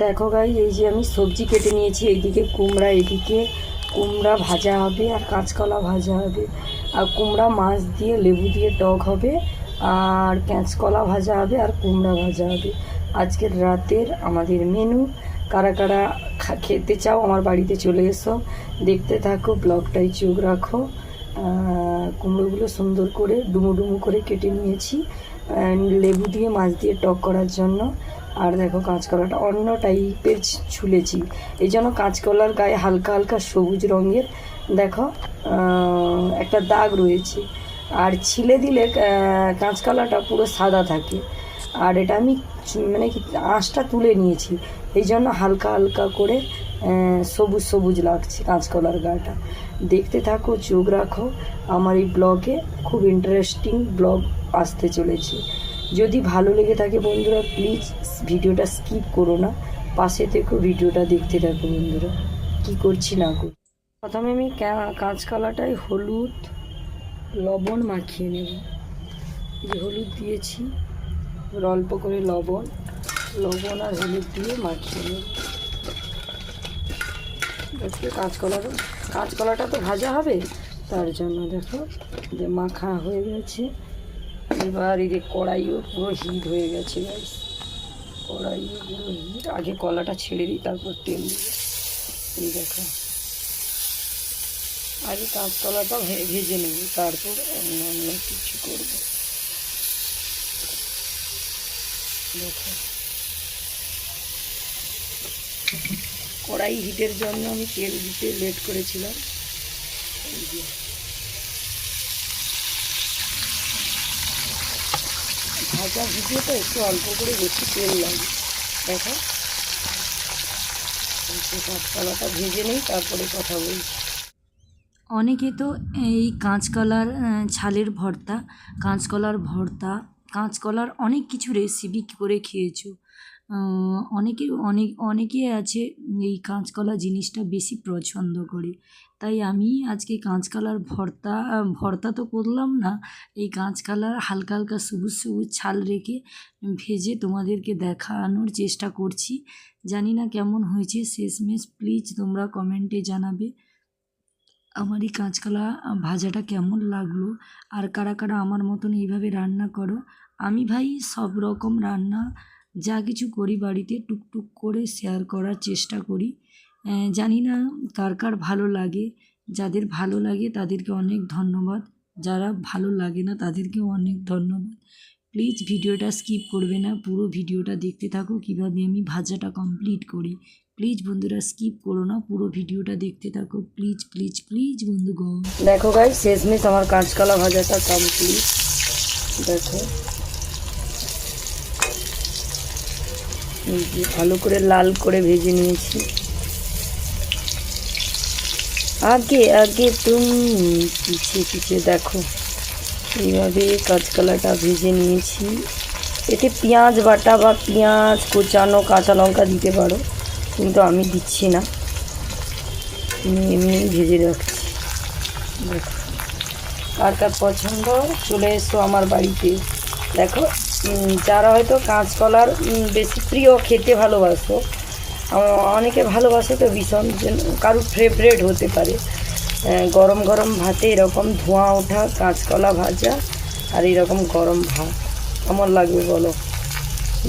দেখো গাই এই যে আমি সবজি কেটে নিয়েছি এইদিকে কুমড়া, এদিকে কুমড়া ভাজা হবে আর কাঁচকলা ভাজা হবে। আর কুমড়া মাছ দিয়ে লেবু দিয়ে টক হবে, আর কাঁচকলা ভাজা হবে, আর কুমড়া ভাজা হবে। আজকের রাতের আমাদের মেনু কারা কারা খেতে চাও, আমার বাড়িতে চলে এসো। দেখতে থাকো ব্লগটাই চোখ রাখো। কুমড়োগুলো সুন্দর করে ডুমো ডুমো করে কেটে নিয়েছি আহ, লেবু দিয়ে মাছ দিয়ে টক করার জন্য। আর দেখো কাঁচকলাটা অন্য টাইপের ছুলেছি। এই জন্য কাঁচকলার গায়ে হালকা হালকা সবুজ রঙের। দেখো একটা দাগ রয়েছে। আর ছিলে দিলে কাঁচকলাটা পুরো সাদা থাকে। আর এটা আমি মানে কি আঁশটা তুলে নিয়েছি। এই জন্য হালকা হালকা করে সবুজ সবুজ লাগছে কাঁচকলার গাটা। দেখতে থাকো, চোখ রাখো। আমার এই ব্লগে খুব ইন্টারেস্টিং ব্লগ আসতে চলেছে। যদি ভালো লেগে থাকে বন্ধুরা প্লিজ ভিডিওটা স্কিপ করো না। পাশে থেকেও ভিডিওটা দেখতে থাকো বন্ধুরা। কি করছি না করছি প্রথমে আমি কাঁচকলাটায় হলুদ, লবণ মাখিয়ে নেব। যে হলুদ দিয়েছি অল্প করে লবণ। লবণ আর হলুদ দিয়ে মাখিয়ে নেব। দেখতে কাঁচকলাটা কাঁচকলাটা তো ভাজা হবে, তার জন্য দেখো যে মাখা হয়ে গেছে। এবার এই যে কড়াইও পুরো হিট হয়ে গেছে গাইস কড়াইও পুরো হিট আগে কলাটা ছেড়ে দিই, তারপর তেল দিই এই দেখো। আগে কাঁচকলাটা ভেজে নেব, তারপর অন্য কিছু করব। দেখো। কড়াই হিটের জন্য আমি তেল দিতে লেট করেছিলাম। ভাজা যে। তো একটু অল্প করে বেশি তেল লাগে। দেখো। কাঁচকলাটা ভেজে নেই, তারপরে কথা বলি অনেকে তো এই কাঁচকলার ছালের ভর্তা, কাঁচকলার ভর্তা, কাঁচকলার অনেক কিছু রেসিপি করে খেয়েছো। অনেকে, অনেক, অনেকে আছে এই কাঁচকলা জিনিসটা বেশি পছন্দ করে। তাই আমি আজকে কাঁচকলার ভর্তা ভর্তা তো করলাম না, এই কাঁচকলার হালকা হালকা, সবুজ সবুজ ছাল রেখে ভেজে তোমাদেরকে দেখানোর চেষ্টা করছি। জানি না কেমন হয়েছে, শেষমেশ প্লিজ তোমরা কমেন্টে জানাবে। আমার এই কাঁচকলা ভাজাটা কেমন লাগল? আর কারা কারা আমার মতন এইভাবে রান্না করো? আমি ভাই সব রকম রান্না যা কিছু করি বাড়িতে টুকটুক করে শেয়ার করার চেষ্টা করি। জানি না কার কার ভালো লাগে, যাদের ভালো লাগে তাদেরকে অনেক ধন্যবাদ, যারা ভালো লাগে না তাদেরকেও অনেক ধন্যবাদ। প্লিজ ভিডিওটা স্কিপ করবে না, পুরো ভিডিওটা দেখতে থাকো কীভাবে আমি ভাজাটা কমপ্লিট করি। প্লিজ বন্ধুরা স্কিপ করো না, পুরো ভিডিওটা দেখতে থাকো। প্লিজ প্লিজ প্লিজ বন্ধুগণ। দেখো গাই শেষমেশ আমার কাঁচকলা ভাজাটা কমপ্লিট দেখো এই যে ভালো করে লাল করে ভেজে নিয়েছি। আগে আগে তুমি পিছিয়ে পিছিয়ে দেখো। এইভাবে কাঁচকলাটা ভেজে নিয়েছি। এতে পেঁয়াজ বাটা বা পেঁয়াজ, কোচানো কাঁচা লঙ্কা দিতে পারো, কিন্তু আমি দিচ্ছি না। এমনি ভেজে রাখছি। দেখো। কার কার পছন্দ, চলে এসো আমার বাড়িতে। দেখো যারা হয়তো কাঁচকলার বেশি প্রিয় খেতে ভালোবাসো অনেকে ভালোবাসে তো ভীষণ কারুর ফেভারেট হতে পারে। গরম গরম ভাতে এরকম ধোঁয়া ওঠা, কাঁচকলা ভাজা আর এরকম গরম ভাত। আমার লাগবে বলো?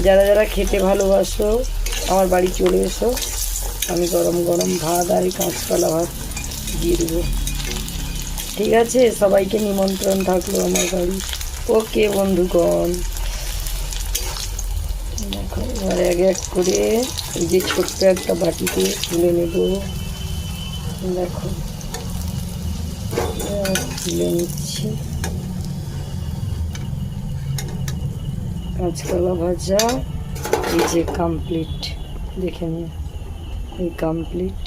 যারা যারা খেতে ভালোবাসো, আমার বাড়ি চলে এসো, আমি গরম গরম ভাত আর এই কাঁচকলা ভাত দিয়ে দেবো। ঠিক আছে? সবাইকে নিমন্ত্রণ থাকল আমার বাড়ি। ওকে বন্ধুগণ। এবার এক এক করে এই যে ছোট্ট একটা বাটিতে তুলে নেব। দেখো। তুলে নিচ্ছি। কাঁচকলা ভাজা, এই যে কমপ্লিট দেখে নিন এই কমপ্লিট